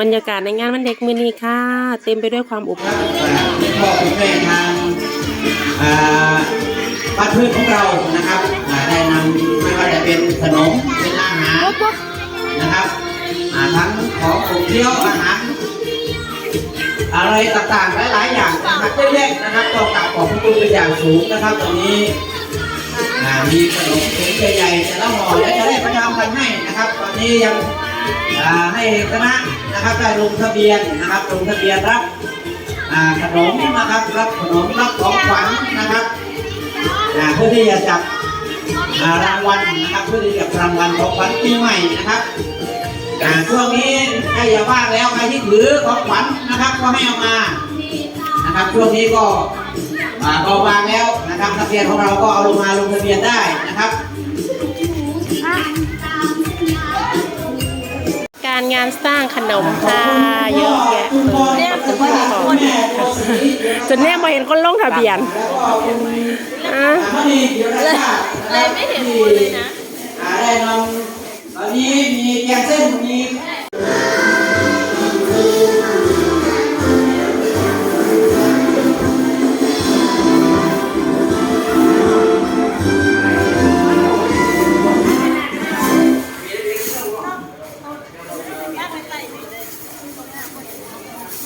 บรรยากาศในงานวันเด็กมือนี้ค่ะ เต็มไปด้วยความอบอุ่นคุณพ่อคุณแม่ทางอ่าบ้าเพื่อนของเรานะครับได้นำไม่ว่าจะเป็นขนมเป็นอาหารนะครับทั้งของผมเที่ยวอาหารอะไรต่างๆหลายๆอย่างนะครับเยอะแยะนะครับต้องกราบขอบคุณเป็นอย่างสูงนะครับตอนนี้มีขนมถุงใหญ่ๆแต่ละห่อและจะได้ประชาสัมพันให้นะครับ ตอนนี้ยัง อ่าให้คณะนะครับได้ลงทะเบียนนะครับลงทะเบียนรับอ่าขนมนะครับรับขนมรับของขวัญนะครับอ่าเพื่อที่จะจับอ่ารางวัลนะครับเพื่อที่จะจับรางวัลของขวัญปีใหม่นะครับอ่าช่วงนี้ใกล้จะว่างแล้วใครที่ถือของขวัญนะครับก็ให้เอามานะครับช่วงนี้ก็อ่าก็วางแล้วนะครับทะเบียนของเราก็เอาลงมาลงทะเบียนได้นะครับารงานสร้างขนมค่ะ เยอะแยะเลยขอบคุณที่บอกจนแน่มาเห็นคนลงทะเบียนอะเลยไม่เห็นคนเลยนะได้นำตอนนี้มีแกงเส้นมี